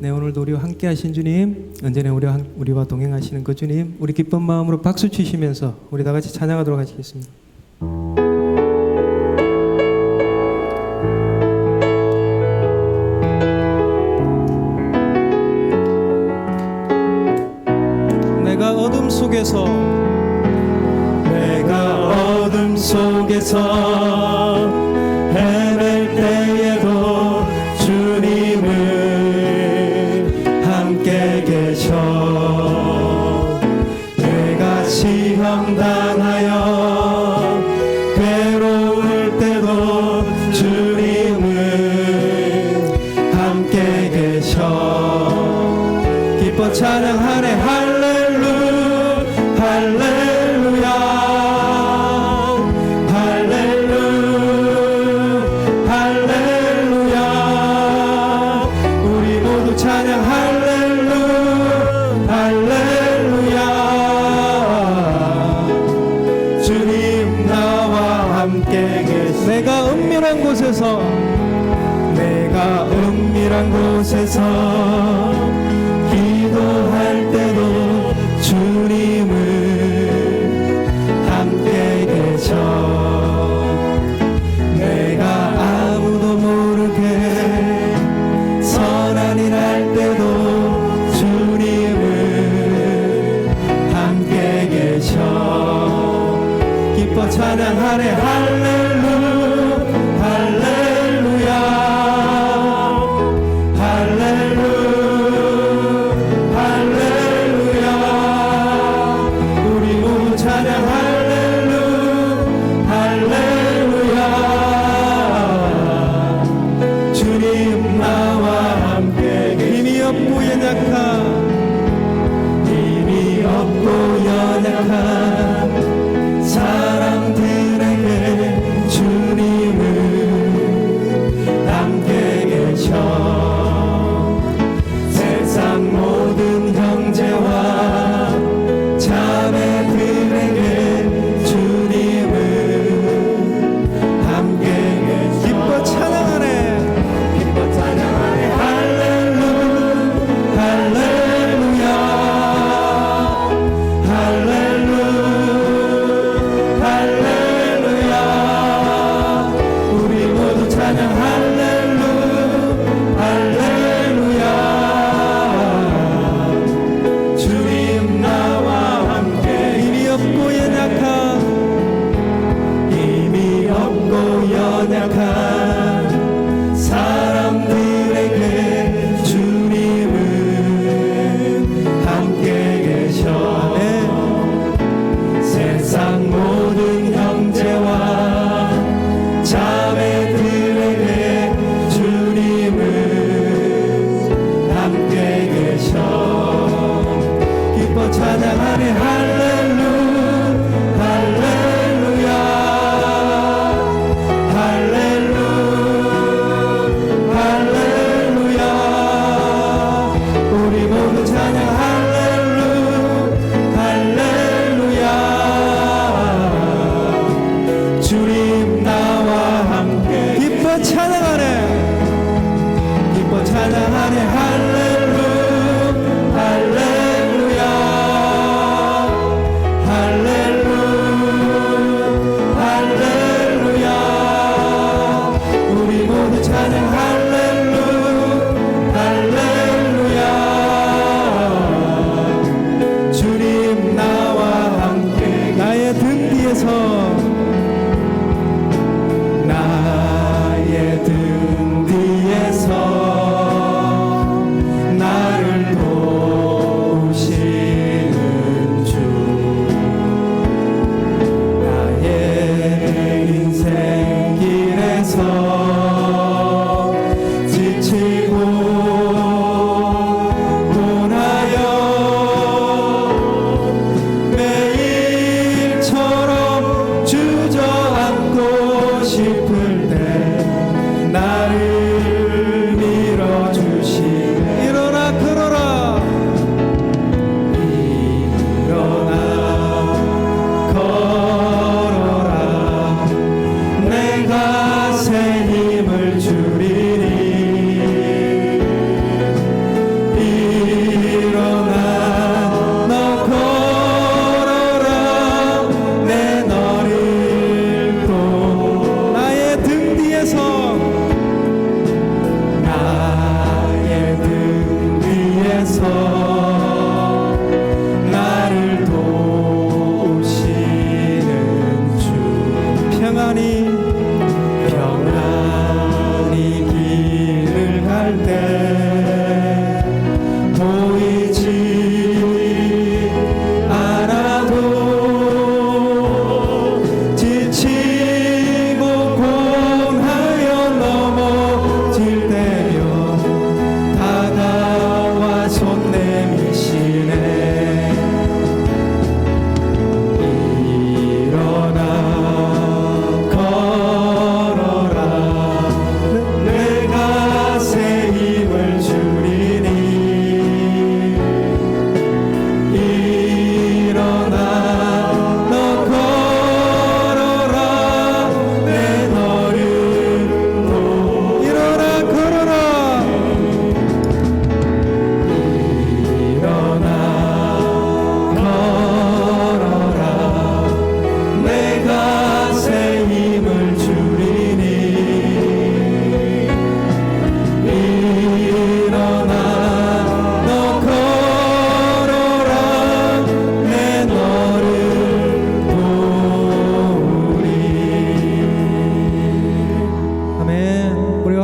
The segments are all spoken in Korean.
네 오늘도 우리와 함께 하신 주님 언제나 우리와, 우리와 동행하시는 그 주님 우리 기쁜 마음으로 박수 치시면서 우리 다 같이 찬양하도록 하시겠습니다. 내가 어둠 속에서 내가 어둠 속에서 헤맬 때에도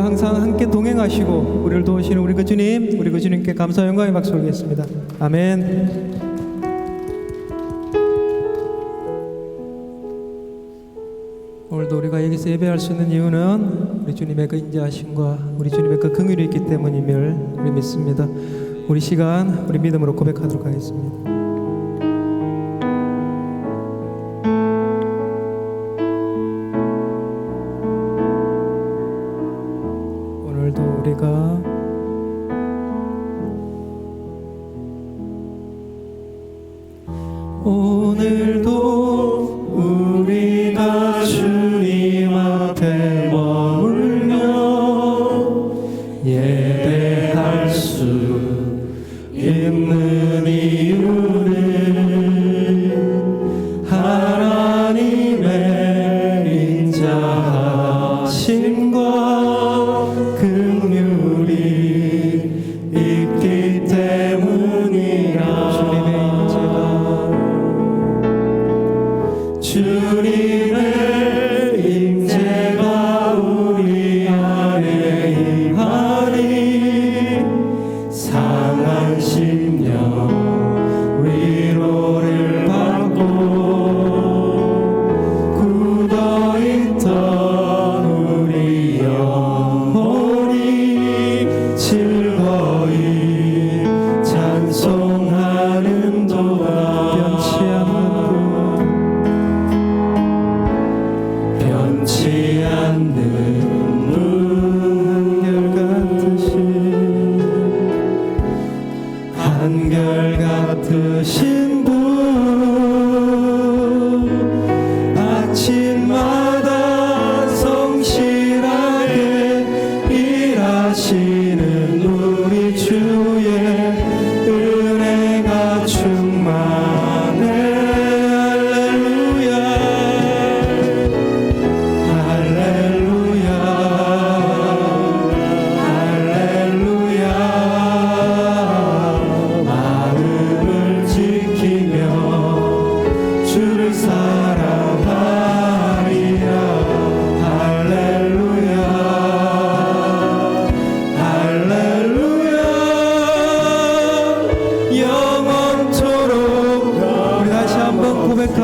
항상 함께 동행하시고 우리를 도우시는 우리 그 주님, 우리 그 주님께 감사 영광의 박수 올리겠습니다. 아멘. 오늘도 우리가 여기서 예배할 수 있는 이유는 우리 주님의 그 인자하심과 우리 주님의 그 긍휼이 있기 때문임을 믿습니다. 우리 시간 우리 믿음으로 고백하도록 하겠습니다.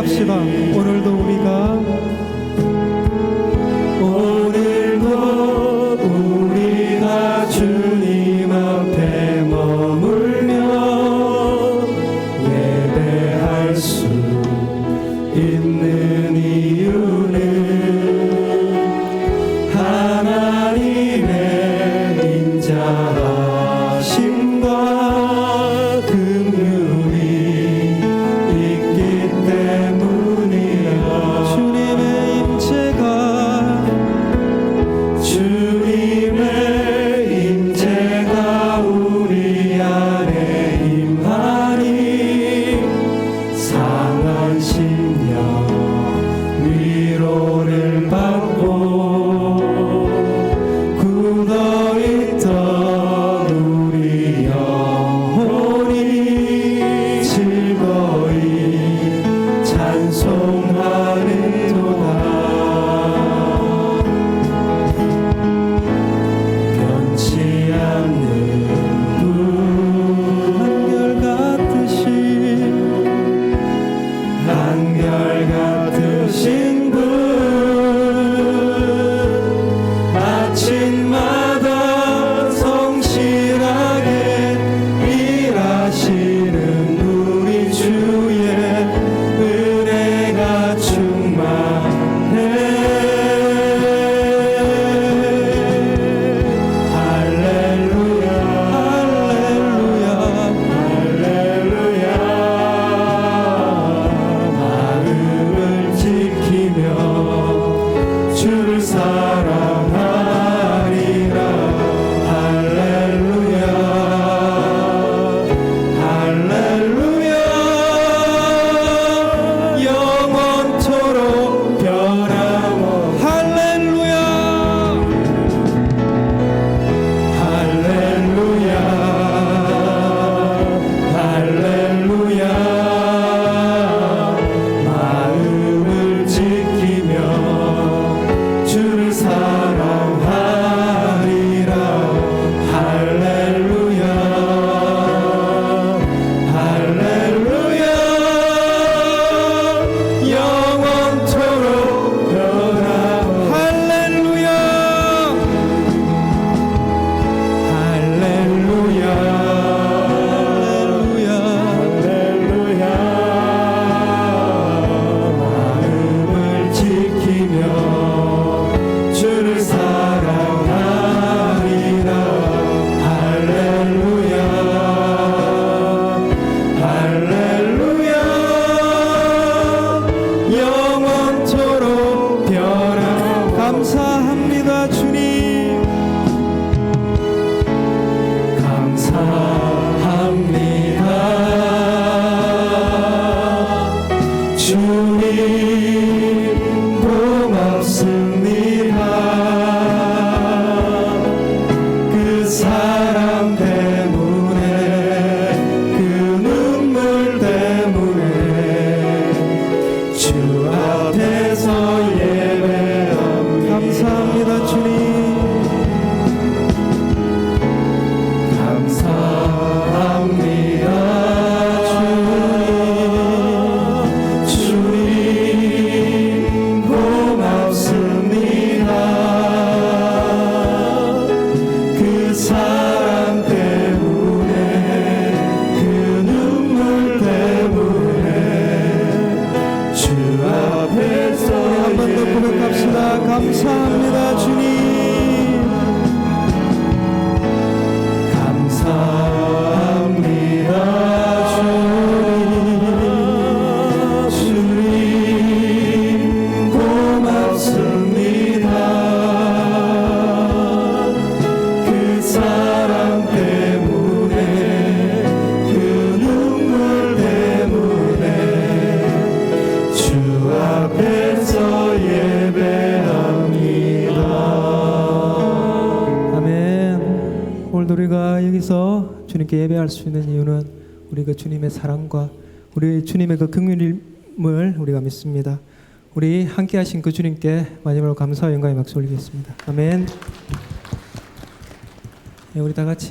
합시다. 오늘도 우리가 sun. 앞에서 우리 한번 더 고백합시다. 감사합니다 주님. 주님께 예배할 수 있는 이유는 우리 그 주님의 사랑과 우리 주님의 그 긍휼임을 우리가 믿습니다. 우리 함께 하신 그 주님께 마지막으로 감사와 영광의 박수 올리겠습니다. 아멘. 네, 우리 다 같이